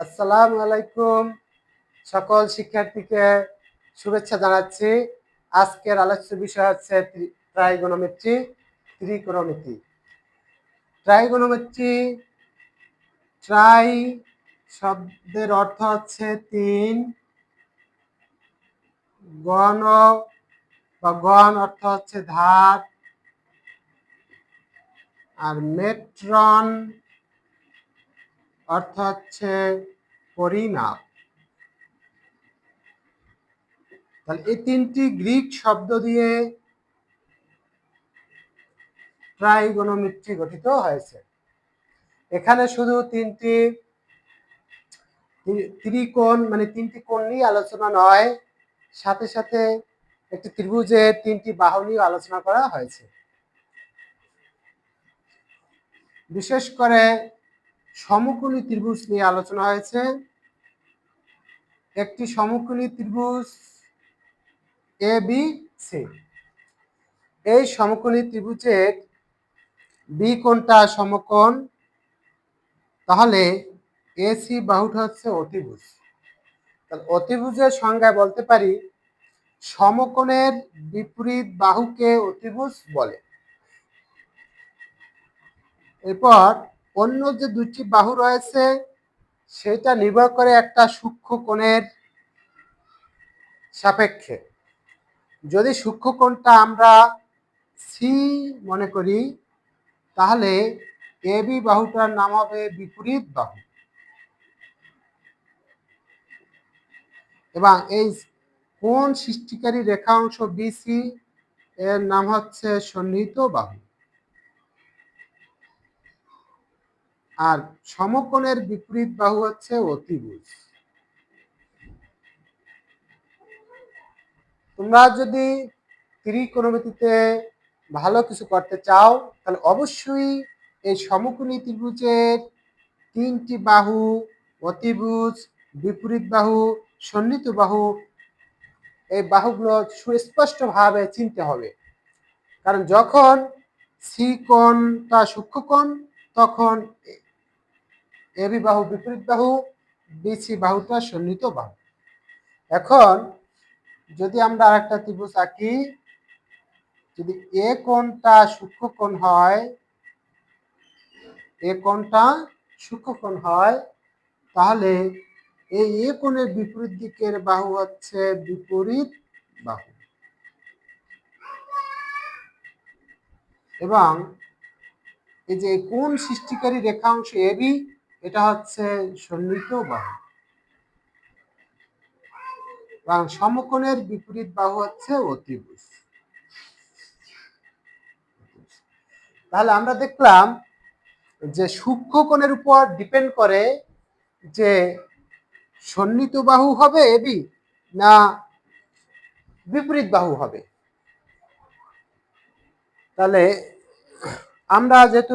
আসসালামু আলাইকুম সকল শিক্ষার্থীকে শুভেচ্ছা জানাচ্ছি। আজকের আলোচ্য বিষয় হচ্ছে ট্রাইগোনোমেট্রি ত্রিকোণমিতি। ট্রাইগোনোমেট্রি ট্রাই শব্দের অর্থ হচ্ছে তিন। গণ বা গণ অর্থ হচ্ছে ধার। আর মেট্রন অর্থ হচ্ছে পরিমাপ তাহলে এই তিনটি গ্রিক শব্দ দিয়ে ট্রাইগোনোমেট্রি গঠিত হয়েছে। এখানে শুধু তিনটি ত্রিকোণ মানে তিনটি কোণ নিয়ে আলোচনা নয়, সাথে সাথে একটি ত্রিভুজের তিনটি বাহু নিয়ে আলোচনা করা হয়েছে। বিশেষ করে সমকোণী ত্রিভুজ নিয়ে আলোচনা হয়েছে। একটি সমকোণী ত্রিভুজ এ বি সি এই সমকোণী ত্রিভুজের বি কোণটা সমকোণ, তাহলে এসি বাহুটা হচ্ছে অতিভুজ। তাহলে অতিভুজের সংজ্ঞায় বলতে পারি, সমকোণের বিপরীত বাহুকে অতিভুজ বলে। এরপর অন্য যে দুটি বাহু রয়েছে, সেটা নির্ভর করে একটা সূক্ষ্ম কোণের সাপেক্ষে। যদি সূক্ষ্ম কোণটা আমরা সি মনে করি, তাহলে এ বি বাহুটার নাম হবে বিপরীত বাহু। এবং এই কোন সৃষ্টিকারী রেখা অংশ বিসি এর নাম হচ্ছে সন্নিহিত বাহু। আর সমকোণের বিপরীত বাহু হচ্ছে অতিভুজ। তোমরা যদি ত্রিকোণমিতিতে ভালো কিছু করতে চাও, তাহলে অবশ্যই এই সমকোণী ত্রিভুজের তিনটি বাহু, অতিভুজ, বিপরীত বাহু, সন্নিহিত বাহু, এই বাহুগুলো সুস্পষ্টভাবে চিনতে হবে। কারণ যখন সি কোণটা সূক্ষ্ম কোণ তখন এবি বাহু, বিপরীত বাহু, বিসি বাহুটা সন্নিহিত বাহু। এখন যদি আমরা আরেকটা ত্রিভুজ আঁকি, যদি এ কোণটা সূক্ষ্ম কোণ হয়, এ কোণটা সূক্ষ্ম কোণ হয়, তাহলে এই এ কোণের বিপরীত দিকের বাহু হচ্ছে বিপরীত বাহু। এবং এই যে কোন সৃষ্টিকারী রেখাংশ এবি এটা হচ্ছে সন্নিহিত বাহু। এবং সমকোণের বিপরীত বাহু হচ্ছে অতিভুজ। তাহলে আমরা দেখলাম যে সূক্ষ্ম কোণের উপর ডিপেন্ড করে যে সন্নিহিত বাহু হবে এবি না বিপরীত বাহু হবে। তাহলে আমরা যেহেতু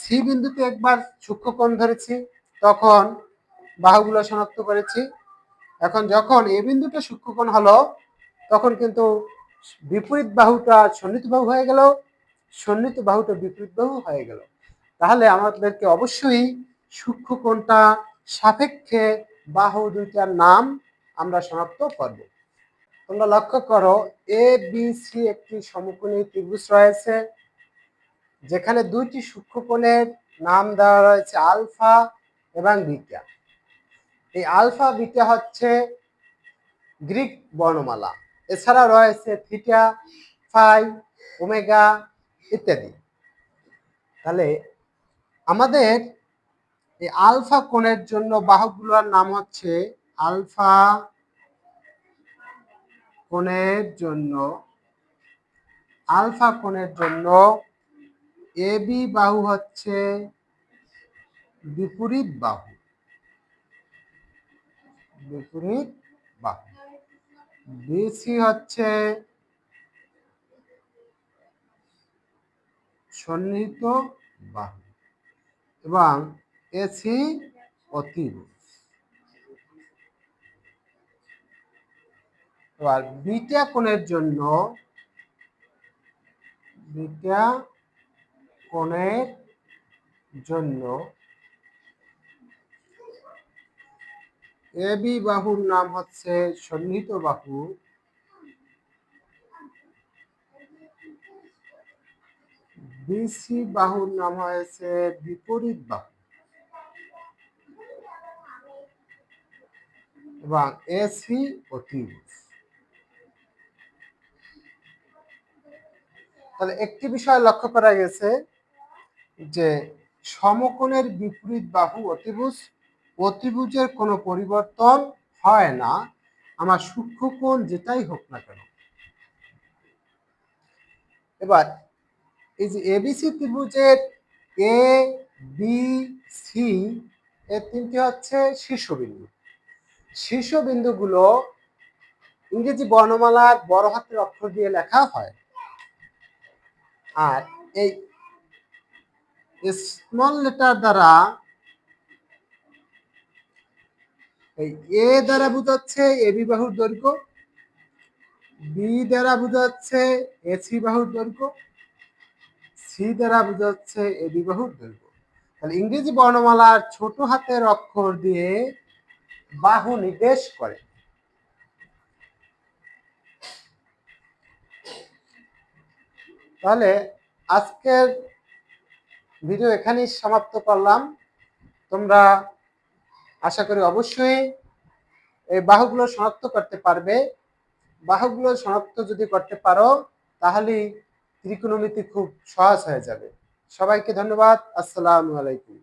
সি বিন্দুতে একবার সূক্ষ্মকোণ ধরেছি, তখন বাহুগুলো শনাক্ত করেছি। এখন যখন এ বিন্দুটা সূক্ষ্মকোণ হলো, তখন কিন্তু বিপরীত বাহুটা সন্নিহিত বাহু হয়ে গেল, সন্নিহিত বাহুটা বিপরীত বাহু হয়ে গেল। তাহলে আমাদেরকে অবশ্যই সূক্ষ্মকোণটা সাপেক্ষে বাহু দুইটার নাম আমরা শনাক্ত করব। তোমরা লক্ষ্য করো, এ, বি, সি একটি সমকোণী ত্রিভুজ রয়েছে। যেখানে দুইটি সূক্ষ্মকোণের নাম দেওয়া রয়েছে আলফা এবং বিটা। এই আলফা, বিটা হচ্ছে গ্রিক বর্ণমালা। এছাড়া রয়েছে থিটা, ফাই, ওমেগা ইত্যাদি। তাহলে আমাদের এই আলফা কোণের জন্য বাহুগুলোর নাম হচ্ছে আলফা কোণের জন্য, আলফা কোণের জন্য এ বি বাহু হচ্ছে বিপরীত বাহু। বিপরীত বাহু। বিসি হচ্ছে সন্নিহিত বাহু এবং এসি অতিভুজ এবার বিটা কোণের জন্য বিটা কোণের জন্য এ বি বাহুর নাম হচ্ছে সন্নিহিত বাহু। বিসি বাহুর নাম হয়েছে বিপরীত বাহু। এবং এসি অতিভুজ। তাহলে একটি বিষয় লক্ষ্য করা গেছে যে সমকোণের বিপরীত বাহু অতিভুজ, অতিভুজের কোনো পরিবর্তন হয় না। আমার সূক্ষ্মকোণ যেটাই হোক না কেন। এবার, এই যে এবিসি ত্রিভুজের এ, বি, সি এর তিনটি হচ্ছে শীর্ষবিন্দু। শীর্ষবিন্দুগুলো ইংরেজি বর্ণমালার বড় হাতের অক্ষর দিয়ে লেখা হয়। আর এই স্মল লেটার দ্বারা এই এ দ্বারা বোঝাচ্ছে এ বি বাহুর দৈর্ঘ্য বি দ্বারা বোঝাচ্ছে এ সি বাহুর দৈর্ঘ্য সি দ্বারা বোঝাচ্ছে এ বি বাহুর দৈর্ঘ্য। তাহলে ইংরেজি বর্ণমালার ছোট হাতের অক্ষর দিয়ে বাহু নির্দেশ করে। তাহলে আজকের ভিডিও এখানেই সমাপ্ত করলাম। তোমরা আশা করি অবশ্যই এই বাহুগুলো শনাক্ত করতে পারবে। বাহুগুলো শনাক্ত যদি করতে পারো, তাহলেই ত্রিকোণমিতি খুব সহজ হয়ে যাবে। সবাইকে ধন্যবাদ। আসসালামু আলাইকুম।